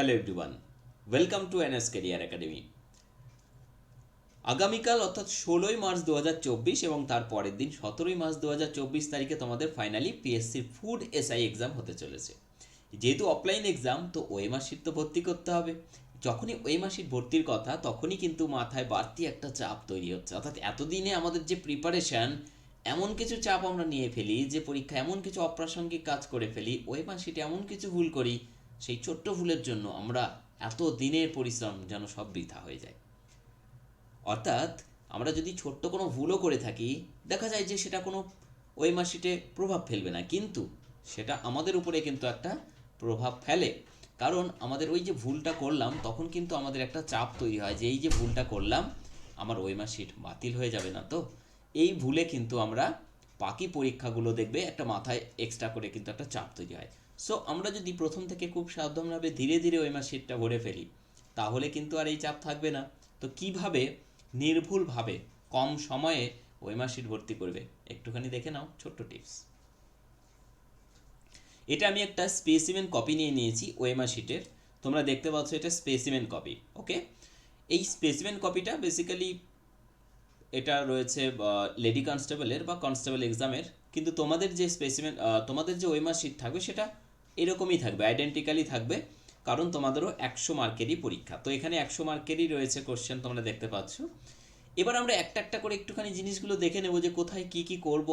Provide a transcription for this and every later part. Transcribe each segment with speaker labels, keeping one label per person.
Speaker 1: Hello everyone welcome to NS career academy আগামীকাল অর্থাৎ ষোলোই মার্চ দুহাজার চব্বিশ এবং তার পরের দিন সতেরোই মার্চ দুহাজার চব্বিশ তারিখে তোমাদের ফাইনালি পিএসসির ফুড এসআই এক্সাম হতে চলেছে। যেহেতু অফলাইন এক্সাম তো ওএমআর শিট তো ভর্তি করতে হবে। যখনই ওএমআর শিট ভর্তির কথা, তখনই কিন্তু মাথায় বাড়তি একটা চাপ তৈরি হচ্ছে। অর্থাৎ এতদিনে আমাদের যে প্রিপারেশন এমন কিছু চাপ আমরা নিয়ে ফেলি, যে পরীক্ষা এমন কিছু অপ্রাসঙ্গিক কাজ করে ফেলি ওএমআর শিটে এমন কিছু ভুল করি সেই ছোট্ট ভুলের জন্য আমরা এত দিনের পরিশ্রম যেন সব বৃথা হয়ে যায়। অর্থাৎ আমরা যদি ছোট্ট কোনো ভুলও করে থাকি, দেখা যায় যে সেটা কোনো ওই মাসিটে প্রভাব ফেলবে না। কিন্তু সেটা আমাদের উপরে কিন্তু একটা প্রভাব ফেলে। কারণ আমাদের ওই যে ভুলটা করলাম, তখন কিন্তু আমাদের একটা চাপ তৈরি হয় যে এই যে ভুলটা করলাম, আমার ওই মাসিট বাতিল হয়ে যাবে না তো। এই ভুলে কিন্তু আমরা বাকি পরীক্ষাগুলো দেখবে একটা মাথায় এক্সট্রা করে কিন্তু একটা চাপ তৈরি হয়। সো আমরা যদি প্রথম থেকে খুব সাবধানভাবে ধীরে ধীরে ওই মাসিটটা ভরে ফেলি, তাহলে কিন্তু আর এই চাপ থাকবে না। তো কীভাবে? নির্ভুলভাবে কম সময়ে ওয়েমার শিট ভর্তি করবে। একটুখানি দেখে নাও, ছোট্ট টিপস। এটা আমি একটা স্পেসিমেন কপি নিয়ে নিয়েছি ওয়েমার শিটের তোমরা দেখতে পাচ্ছ এটা স্পেসিমেন কপি ওকে এই স্পেসিমেন কপিটা বেসিক্যালি এটা রয়েছে লেডি কনস্টেবলের বা কনস্টেবল এক্সামের কিন্তু তোমাদের যে স্পেসিমেন তোমাদের যে ওয়েমার শিট থাকবে সেটা এরকমই থাকবে আইডেন্টিক্যালি থাকবে, কারণ তোমাদেরও একশো মার্কেরই পরীক্ষা। তো এখানে একশো মার্কেরই রয়েছে কোশ্চেন তোমরা দেখতে পাচ্ছ। এবার আমরা একটা একটা করে একটুখানি জিনিসগুলো দেখে নেব যে কোথায় কি কি করব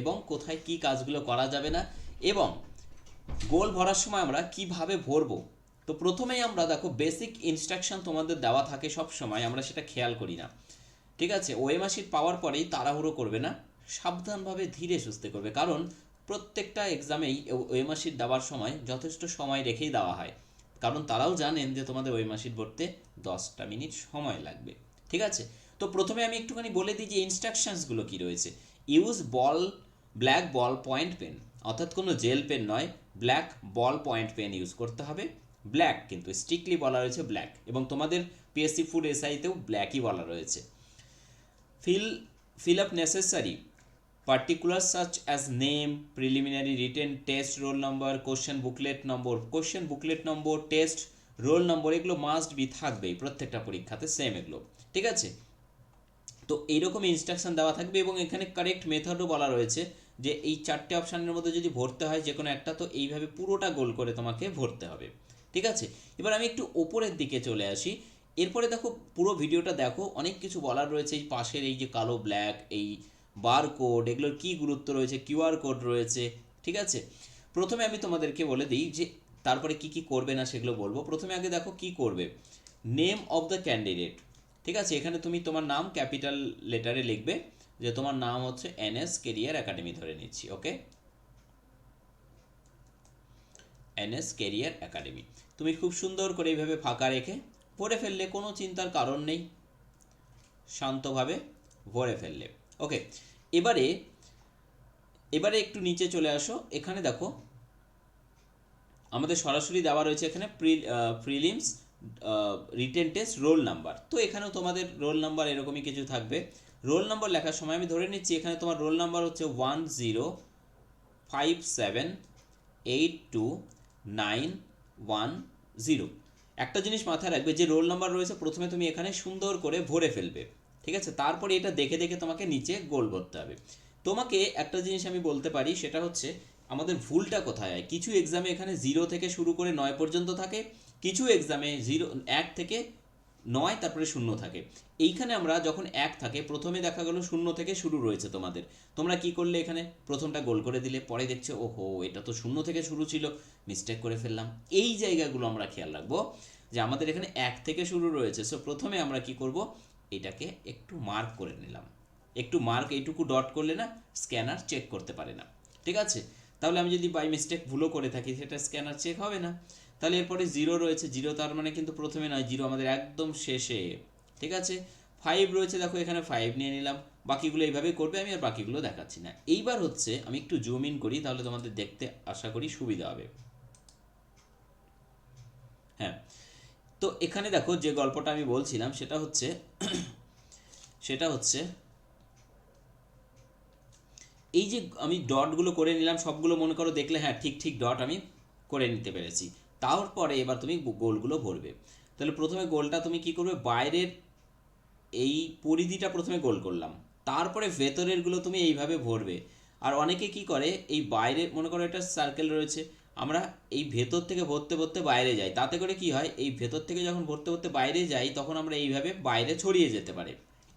Speaker 1: এবং কোথায় কি কাজগুলো করা যাবে না। এবং গোল ভরার সময় আমরা কীভাবে ভরবো? তো প্রথমেই আমরা দেখো বেসিক ইনস্ট্রাকশন তোমাদের দেওয়া থাকে সব সময়, আমরা সেটা খেয়াল করি না। ঠিক আছে? ওএমআর পাওয়ার পরেই তাড়াহুড়ো করবে না, সাবধানভাবে ধীরে সুস্থে করবে। কারণ প্রত্যেকটা এক্সামেই শিট দেওয়ার সময় যথেষ্ট সময় রেখেই দেওয়া হয়। কারণ তারাও জানেন যে তোমাদের শিট ভরতে দশটা মিনিট সময় লাগবে। ঠিক আছে? তো প্রথমে আমি একটুখানি বলে দিই যে ইনস্ট্রাকশনসগুলো কী রয়েছে। Use ball black ball point pen অর্থাৎ কোনো জেল পেন নয় black ball point pen use করতে হবে। ব্ল্যাক কিন্তু স্ট্রিক্টলি বলা রয়েছে ব্ল্যাক এবং তোমাদের পিএসসি ফুড এসআইতেও ব্ল্যাকই বলা রয়েছে। Fill fill up necessary particulars such as name, preliminary written test roll number, question booklet number, question booklet number, test roll number এগুলো মাস্ট বি থাকবেই, প্রত্যেকটা পরীক্ষাতে সেম এগুলো, ঠিক আছে? তো এইরকম ইনস্ট্রাকশন দেওয়া থাকবে এবং এখানে কারেক্ট মেথডও বলা রয়েছে যে এই চারটে অপশানের মধ্যে যদি ভরতে হয় যে কোনো একটা, তো এইভাবে পুরোটা গোল করে তোমাকে ভরতে হবে, ঠিক আছে? এবার আমি একটু ওপরের দিকে চলে আসি, এরপরে দেখো পুরো ভিডিওটা দেখো, অনেক কিছু বলার রয়েছে, এই পাশের এই যে কালো ব্ল্যাক এই বার কোড এগুলোর কী গুরুত্ব রয়েছে কিউআর কোড রয়েছে, ঠিক আছে? প্রথমে আমি তোমাদেরকে বলে দিই যে তারপরে কি কি করবে না সেগুলো বলব। প্রথমে আগে দেখো কি করবে। নেম অফ দ্য ক্যান্ডিডেট ঠিক আছে? এখানে তুমি তোমার নাম ক্যাপিটাল লেটারে লিখবে যে তোমার নাম হচ্ছে এনএস কেরিয়ার একাডেমি ধরে নিচ্ছি ওকে এনএস কেরিয়ার একাডেমি তুমি খুব সুন্দর করে এইভাবে ফাঁকা রেখে ভরে ফেললে কোনো চিন্তার কারণ নেই। শান্তভাবে ভরে ফেললে। ওকে এবারে এবারে একটু নিচে চলে আসো। এখানে দেখো, আমাদের সরাসরি দেওয়া রয়েছে এখানে pre prelims written test roll number তো এখানেও তোমাদের রোল নাম্বার এরকমই কিছু থাকবে। রোল নাম্বার লেখার সময় আমি ধরে নিচ্ছি, এখানে তোমার রোল নাম্বার হচ্ছে one zero five seven eight two nine one zero একটা জিনিস মাথায় রাখবে, যে রোল নাম্বার রয়েছে, প্রথমে তুমি এখানে সুন্দর করে ভরে ফেলবে। ঠিক আছে? তারপরে এটা দেখে দেখে তোমাকে নিচে গোল করতে হবে। তোমাকে একটা জিনিস আমি বলতে পারি, সেটা হচ্ছে আমাদের ভুলটা কোথায় হয়? কিছু এক্সামে এখানে জিরো থেকে শুরু করে নয় পর্যন্ত থাকে, কিছু এক্সামে জিরো এক থেকে নয়, তারপরে শূন্য থাকে। এইখানে আমরা যখন এক থাকে, প্রথমে দেখা গেলো শূন্য থেকে শুরু রয়েছে তোমাদের। তোমরা কি করলে এখানে? প্রথমটা গোল করে দিলে, পরে দেখছ, ওহো, এটা তো শূন্য থেকে শুরু ছিল মিস্টেক করে ফেললাম। এই জায়গাগুলো আমরা খেয়াল রাখব যে আমাদের এখানে এক থেকে শুরু রয়েছে। সো প্রথমে আমরা কি করব? এটাকে একটু মার্ক করে নিলাম। একটু মার্ক এইটুকু ডট করলে না স্ক্যানার চেক করতে পারে না। ঠিক আছে? তাহলে আমি যদি বাই মিস্টেক ভুলও করে থাকি, সেটা স্ক্যানার চেক হবে না। তাহলে এরপরে জিরো রয়েছে। জিরো তার মানে কিন্তু প্রথমে নয় জিরো আমাদের একদম শেষে। ঠিক আছে? ফাইভ রয়েছে, দেখো এখানে ফাইভ নিয়ে নিলাম। বাকিগুলো এইভাবে করবে, আমি আর বাকিগুলো দেখাচ্ছি না। এইবার হচ্ছে আমি একটু জুম ইন করি, তাহলে তোমাদের দেখতে আশা করি সুবিধা হবে। হ্যাঁ তো এখানে দেখো যে গল্পটা আমি বলছিলাম, সেটা হচ্ছে সেটা হচ্ছে, এই যে আমি ডটগুলো করে নিলাম, সবগুলো মনে করো দেখলে হ্যাঁ ঠিক ঠিক ডট আমি করে নিতে পেরেছি। তারপরে এবার তুমি গোলগুলো ভরবে। তাহলে প্রথমে গোলটা তুমি কি করবে? বাইরের এই পরিধিটা প্রথমে গোল করলাম। তারপরে ভেতরেরগুলো তুমি এইভাবে ভরবে। আর অনেকে কি করে? এই বাইরে মনে করো একটা সার্কেল রয়েছে। আমরা এই ভেতর থেকে ভরতে ভরতে বাইরে যাই। তাতে করে কি হয়, এই ভেতর থেকে যখন ভরতে ভরতে বাইরে যাই, তখন আমরা এইভাবে বাইরে ছড়িয়ে যেতে পারে।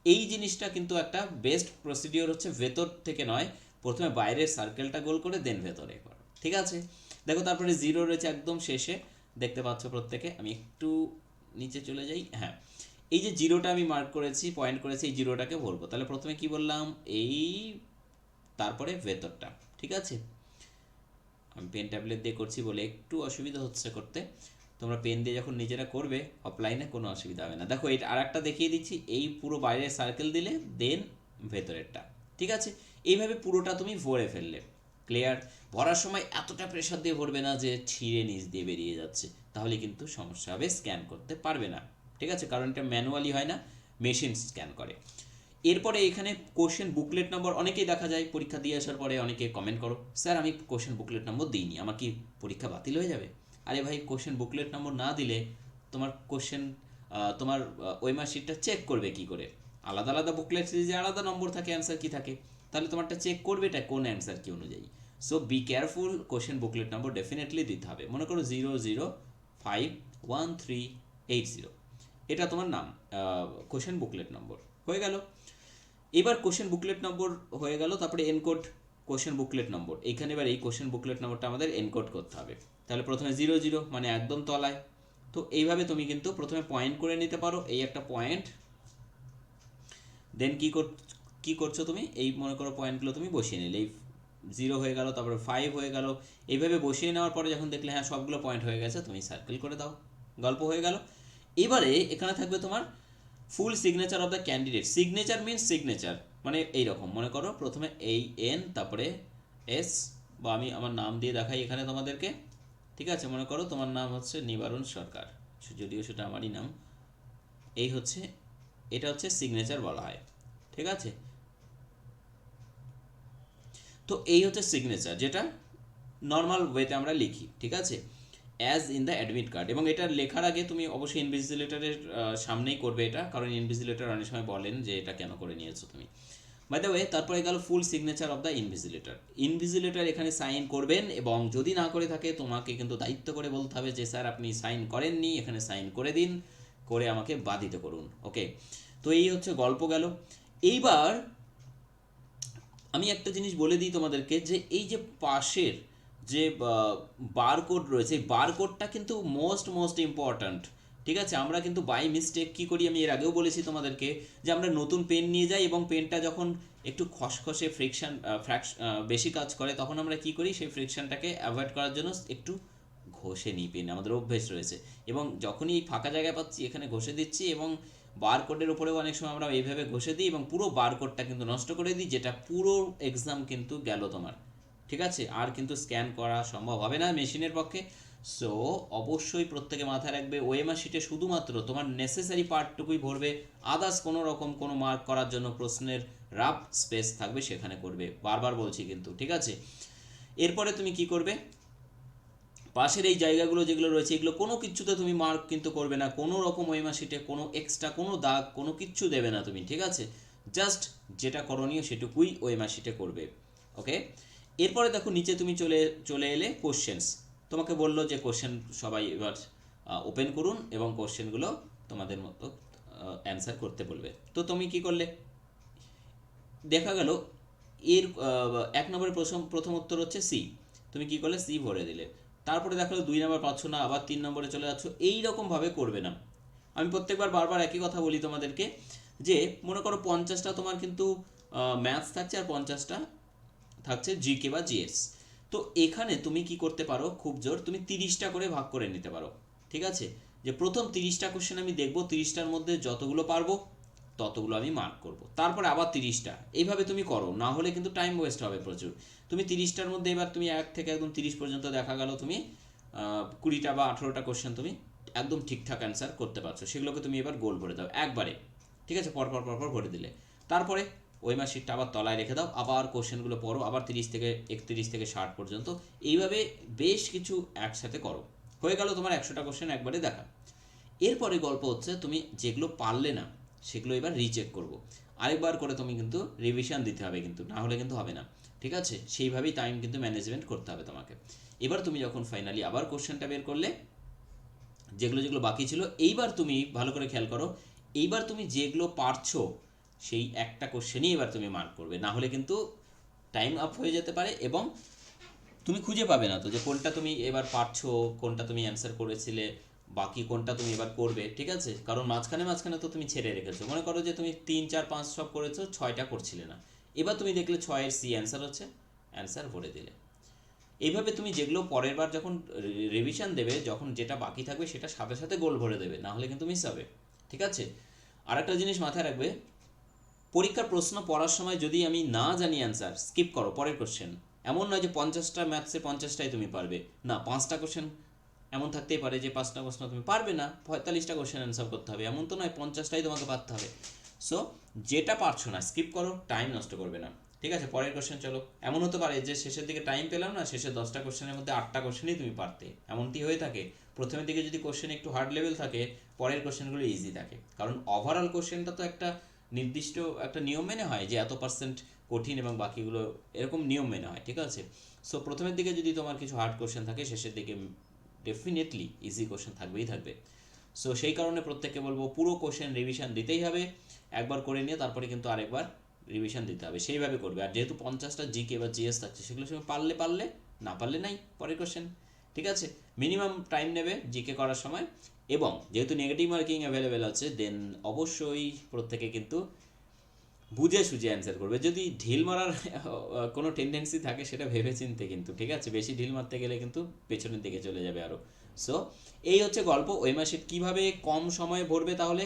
Speaker 1: এই জিনিসটা কিন্তু একটা বেস্ট প্রসিডিওর হচ্ছে ভেতর থেকে নয়, প্রথমে বাইরের সার্কেলটা গোল করে দেন ভেতরে করো। ঠিক আছে? দেখো, তারপরে জিরো রয়েছে একদম শেষে। দেখতে পাচ্ছ প্রত্যেকে? আমি একটু নিচে চলে যাই। হ্যাঁ। এই যে জিরোটা আমি মার্ক করেছি পয়েন্ট করেছি, এই জিরোটাকে বলব তাহলে প্রথমে কি বললাম? এই, তারপরে ভেতরটা। ঠিক আছে? আমি পেন ট্যাবলেট দিয়ে করছি বলে একটু অসুবিধা হচ্ছে করতে। তোমরা পেন দিয়ে যখন নিজেরা করবে অফলাইনে কোনো অসুবিধা হবে না। দেখো এটা আর একটা দেখিয়ে দিচ্ছি, এই পুরো বাইরে সার্কেল দিলে দেন ভেতরেরটা। ঠিক আছে? এইভাবে পুরোটা তুমি ভরে ফেললে। ক্লিয়ার ভরার সময় এতটা প্রেশার দিয়ে ভরবে না যে ছিঁড়ে নিচ দিয়ে বেরিয়ে যাচ্ছে। তাহলে কিন্তু সমস্যা হবে স্ক্যান করতে পারবে না। ঠিক আছে? কারণ এটা ম্যানুয়ালি হয় না মেশিন স্ক্যান করে। এরপরে এখানে কোশ্চেন বুকলেট নম্বর অনেকেই দেখা যায়, পরীক্ষা দিয়ে আসার পরে অনেকে কমেন্ট করো, স্যার, আমি কোশ্চেন বুকলেট নম্বর দিইনি, আমার কি পরীক্ষা বাতিল হয়ে যাবে? আরে ভাই কোশ্চেন বুকলেট নম্বর না দিলে তোমার কোশ্চেন তোমার ওই মার্কশিটটা চেক করবে কি করে? আলাদা আলাদা বুকলেট যে আলাদা নম্বর থাকে অ্যান্সার কি থাকে, তাহলে তোমারটা চেক করবে এটা কোন অ্যান্সার কি অনুযায়ী। So be careful question booklet number definitely দিতে হবে। মনে করো zero zero five one three eight zero এটা তোমার নাম কোশ্চেন বুকলেট নম্বর হয়ে গেল। এবার কোশ্চেন বুকলেট নম্বর হয়ে গেল, তারপরে এনকোড কোশ্চেন বুকলেট নম্বর এখানে এবার এই কোশ্চেন বুকলেট নম্বরটা আমাদের এনকোড করতে হবে। তাহলে প্রথমে জিরো জিরো মানে একদম তলায়। তো এইভাবে তুমি কিন্তু প্রথমে পয়েন্ট করে নিতে পারো, এই একটা পয়েন্ট দেন কি কর, কি করছ তুমি? এই মনে করো পয়েন্টগুলো তুমি বসিয়ে নিলে। এই জিরো হয়ে গেল, তারপরে ফাইভ হয়ে গেল। এইভাবে বসিয়ে নেওয়ার পরে যখন দেখলে হ্যাঁ সবগুলো পয়েন্ট হয়ে গেছে, তুমি সার্কেল করে দাও। গল্প হয়ে গেল। এবারে এখানে থাকবে তোমার full signature of the candidate signature means signature মানে এই রকম মনে করো প্রথমে এই এন তারপরে এস বা আমি আমার নাম দিয়ে দেখাই এখানে তোমাদেরকে। ঠিক আছে, মনে করো তোমার নাম হচ্ছে নিবারণ সরকার। যদিও সেটা আমারই নাম। এই হচ্ছে, এটা হচ্ছে সিগনেচার বলা হয়। ঠিক আছে? তো এই হচ্ছে সিগনেচার যেটা নর্মাল ওয়েতে আমরা লিখি। ঠিক আছে? As in the admit card এবং এটা লেখার আগে তুমি অবশ্যই ইনভিজিলেটারের সামনেই করবে এটা, কারণ ইনভিজিলেটার অনেক সময় বলেন যে এটা কেন করে নিয়েছো তুমি। বাই দ্য ওয়ে তারপরে গেল full signature of the invigilator invigilator এখানে সাইন করবেন এবং যদি না করে থাকে, তোমাকে কিন্তু দায়িত্ব করে বলতে হবে যে, স্যার, আপনি সাইন করেননি, এখানে সাইন করে দিন, করে আমাকে বাধিত করুন। ওকে তো এই হচ্ছে গল্প গেল। এইবার আমি একটা জিনিস বলে দিই তোমাদেরকে যে, এই যে পাশের যে বারকোড রয়েছে, এই বারকোডটা কিন্তু মোস্ট মোস্ট ইম্পর্ট্যান্ট ঠিক আছে? আমরা কিন্তু বাই মিস্টেক কী করি? আমি এর আগেও বলেছি তোমাদেরকে যে আমরা নতুন পেন নিয়ে যাই এবং পেনটা যখন একটু খসখসে ফ্রিকশান ফ্র্যাকশ বেশি কাজ করে, তখন আমরা কি করি? সেই ফ্রিকশানটাকে অ্যাভয়েড করার জন্য একটু ঘষে নিই পেন আমাদের অভ্যেস রয়েছে। এবং যখনই এই ফাঁকা জায়গায় পাচ্ছি, এখানে ঘষে দিচ্ছি এবং বারকোডের উপরেও অনেক সময় আমরা এইভাবে ঘষে দিই এবং পুরো বারকোডটা কিন্তু নষ্ট করে দিই, যেটা পুরো এক্সাম কিন্তু গেল তোমার। ঠিক আছে? আর কিন্তু স্ক্যান করা সম্ভব হবে না মেশিনের পক্ষে। সো অবশ্যই প্রত্যেকে মাথায় রাখবে ওএমআর শিটে শুধুমাত্র তোমার নেসেসারি পার্টটুকুই ভরবে। আদার্স কোনো রকম কোনো মার্ক করার জন্য প্রশ্নের রাফ স্পেস থাকবে সেখানে করবে। বারবার বলছি কিন্তু, ঠিক আছে? এরপরে তুমি কি করবে? পাশের এই জায়গাগুলো যেগুলো রয়েছে, এগুলো কোনো কিচ্ছুতে তুমি মার্ক কিন্তু করবে না। কোনো রকম ওয়েমা শিটে কোনো এক্সট্রা কোনো দাগ, কোনো কিচ্ছু দেবে না তুমি, ঠিক আছে? জাস্ট যেটা করণীয় সেটুকুই ওয়েমা শিটে করবে ওকে এরপরে দেখো নিচে তুমি চলে চলে এলে কোশ্চেন্স তোমাকে বলল যে কোশ্চেন সবাই এবার ওপেন করুন এবং কোশ্চেনগুলো তোমাদের মতো অ্যান্সার করতে বলবে। তো তুমি কি করলে? দেখা গেল, এর এক নম্বরের প্রথম প্রথম উত্তর হচ্ছে সি তুমি কি করলে? সি ভরে দিলে। তারপরে দেখো দুই নম্বর পাচ্ছ না, আবার তিন নম্বরে চলে যাচ্ছ। এই রকমভাবে করবে না। আমি প্রত্যেকবার বারবার একই কথা বলি তোমাদেরকে, যে মনে করো পঞ্চাশটা তোমার কিন্তু ম্যাথস থাকছে আর পঞ্চাশটা থাকছে জিকে বা জিএস তো এখানে তুমি কি করতে পারো? খুব জোর, তুমি তিরিশটা করে ভাগ করে নিতে পারো। ঠিক আছে? যে প্রথম তিরিশটা কোশ্চেন আমি দেখব, তিরিশটার মধ্যে যতগুলো পারব, ততগুলো আমি মার্ক করব। তারপরে আবার তিরিশটা। এইভাবে তুমি করো, না হলে কিন্তু টাইম ওয়েস্ট হবে প্রচুর। তুমি তিরিশটার মধ্যে এবার তুমি এক থেকে একদম তিরিশ পর্যন্ত দেখা গেল তুমি কুড়িটা বা আঠেরোটা কোশ্চেন তুমি একদম ঠিকঠাক অ্যান্সার করতে পারছ। সেগুলোকে তুমি এবার গোল ভরে দাও, একবারে। ঠিক আছে? পরপর পরপর ভরে দিলে। তারপরে ওই মাসিকটা আবার তলায় রেখে দাও, আবার কোশ্চেনগুলো পড়ো, আবার তিরিশ থেকে একত্রিশ থেকে ষাট পর্যন্ত। এইভাবে বেশ কিছু একসাথে করো। হয়ে গেল তোমার একশোটা কোশ্চেন একবারে দেখা। এরপরে গল্প হচ্ছে, তুমি যেগুলো পারলে না, সেগুলো এবার রিচেক করব। আরেকবার করে তুমি কিন্তু রিভিশন দিতে হবে কিন্তু, না হলে কিন্তু হবে না। ঠিক আছে? সেইভাবেই টাইম কিন্তু ম্যানেজমেন্ট করতে হবে তোমাকে। এবার তুমি যখন ফাইনালি আবার কোশ্চেনটা বের করলে, যেগুলো যেগুলো বাকি ছিল, এইবার তুমি ভালো করে খেয়াল করো, এইবার তুমি যেগুলো পারছ সেই একটা কোশ্চেনই এবার তুমি মার্ক করবে। না হলে কিন্তু টাইম আপ হয়ে যেতে পারে এবং তুমি খুঁজে পাবে না তো যে কোনটা তুমি এবার পারছ, কোনটা তুমি অ্যান্সার করেছিলে, বাকি কোনটা তুমি এবার করবে, ঠিক আছে? কারণ মাঝখানে মাঝখানে তো তুমি ছেড়ে রেখেছো। মনে করো যে তুমি তিন, চার, পাঁচ সব করেছ, ছয়টা করছিলে না। এবার তুমি দেখলে ছয়ের সি অ্যান্সার হচ্ছে অ্যান্সার ভরে দিলে। এইভাবে তুমি যেগুলো পরের বার যখন রিভিশন দেবে, যখন যেটা বাকি থাকবে, সেটা সাথে সাথে গোল ভরে দেবে। না হলে কিন্তু মিস হবে। ঠিক আছে? আর একটা জিনিস মাথায় রাখবে পরীক্ষার প্রশ্ন পড়ার সময় যদি আমি না জানি অ্যান্সার স্কিপ করো, পরের কোশ্চেন এমন নয় যে পঞ্চাশটা ম্যাথসে পঞ্চাশটাই তুমি পারবে। না, পাঁচটা কোশ্চেন এমন থাকতেই পারে যে পাঁচটা প্রশ্ন তুমি পারবে না, পঁয়তাল্লিশটা কোশ্চেন অ্যান্সার করতে হবে। এমন তো নয়, পঞ্চাশটাই তোমাকে পারতে হবে। সো যেটা পারছ না স্কিপ করো টাইম নষ্ট করবে না। ঠিক আছে, পরের কোশ্চেন চলো। এমন হতে পারে যে শেষের দিকে টাইম পেলাম না শেষের দশটা কোশ্চেনের মধ্যে আটটা কোশ্চেনই তুমি পারতে। এমনটি হয়ে থাকে। প্রথমের দিকে যদি কোশ্চেন একটু হার্ড লেভেল থাকে, পরের কোশ্চেনগুলো ইজি থাকে। কারণ ওভারঅল কোশ্চেনটা তো একটা নির্দিষ্ট একটা নিয়ম মেনে হয় যে এত পার্সেন্ট কঠিন এবং বাকিগুলো এরকম নিয়ম মেনে হয়, ঠিক আছে? সো প্রথমের দিকে যদি তোমার কিছু হার্ড কোশ্চেন থাকে, শেষের দিকে ডেফিনেটলি ইজি কোশ্চেন থাকবেই থাকবে। সো সেই কারণে প্রত্যেককে বলব পুরো কোশ্চেন রিভিশন দিতেই হবে, একবার করে নিয়ে তারপরে কিন্তু আরেকবার রিভিশন দিতে হবে। সেইভাবে করবে। আর যেহেতু পঞ্চাশটা জিকে বা জিএস থাকছে, সেগুলো সঙ্গে পারলে পারলে, না পারলে নাই, পরের কোশ্চেন ঠিক আছে? মিনিমাম টাইম নেবে জিকে করার সময়। এবং যেহেতু নেগেটিভ মার্কিং অ্যাভেলেবেল আছে দেন অবশ্যই প্রত্যেকে কিন্তু বুঝে সুঝে অ্যান্সার করবে। যদি ঢিল মারার কোনো টেন্ডেন্সি থাকে, সেটা ভেবে চিনতে কিন্তু, ঠিক আছে? বেশি ঢিল মারতে গেলে কিন্তু পেছনের দিকে চলে যাবে আরও সো এই হচ্ছে গল্প। ওই মাসে কীভাবে কম সময়ে ভরবে তাহলে?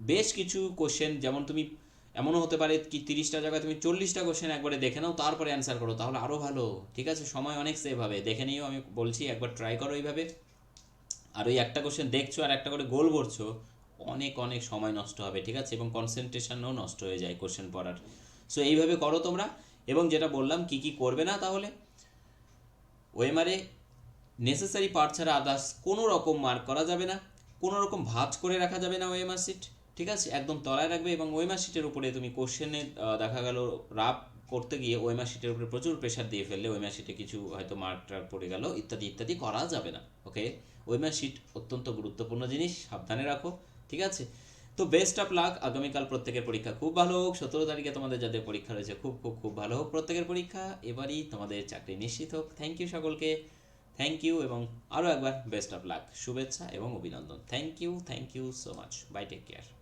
Speaker 1: বেশ কিছু কোশ্চেন যেমন তুমি, এমনও হতে পারে কি তিরিশটা জায়গায় তুমি চল্লিশটা কোশ্চেন একবারে দেখে নাও, তারপরে অ্যান্সার করো, তাহলে আরও ভালো। ঠিক আছে? সময় অনেক সেভ হবে। দেখে নিও, আমি বলছি, একবার ট্রাই করো এইভাবে। আর ওই একটা কোশ্চেন দেখছ আর একটা করে গোল করছ অনেক অনেক সময় নষ্ট হবে, ঠিক আছে? এবং কনসেন্ট্রেশনও নষ্ট হয়ে যায় কোশ্চেন পড়ার। সো এইভাবে করো তোমরা। এবং যেটা বললাম, কি কি করবে না তাহলে? ওএমআরে নেসেসারি পার্ট ছাড়া আদার্স কোনো রকম মার্ক করা যাবে না, কোনো রকম ভাঁজ করে রাখা যাবে না ওএমআর শিট ঠিক আছে? একদম তলায় রাখবে এবং ওএমআর শিটের উপরে তুমি কোশ্চেনে দেখা গেল রাপ করতে গিয়ে ওএমআর শিটের উপরে প্রচুর প্রেশার দিয়ে ফেললে ওএমআর শিটে কিছু হয়তো মার্ক টার্ক পড়ে গেল, ইত্যাদি ইত্যাদি করা যাবে না ওকে ওএমআর শিট অত্যন্ত গুরুত্বপূর্ণ জিনিস, সাবধানে রাখো, ঠিক আছে? তো বেস্ট অফ লাক আগামীকাল প্রত্যেকের পরীক্ষা খুব ভালো হোক, সতেরো তারিখে তোমাদের যাদের পরীক্ষা রয়েছে খুব খুব খুব ভালো হোক প্রত্যেকের পরীক্ষা, এবারই তোমাদের চাকরি নিশ্চিত হোক থ্যাংক ইউ সকলকে থ্যাংক ইউ এবং আরও একবার বেস্ট অফ লাক শুভেচ্ছা এবং অভিনন্দন thank you thank you so much bye take care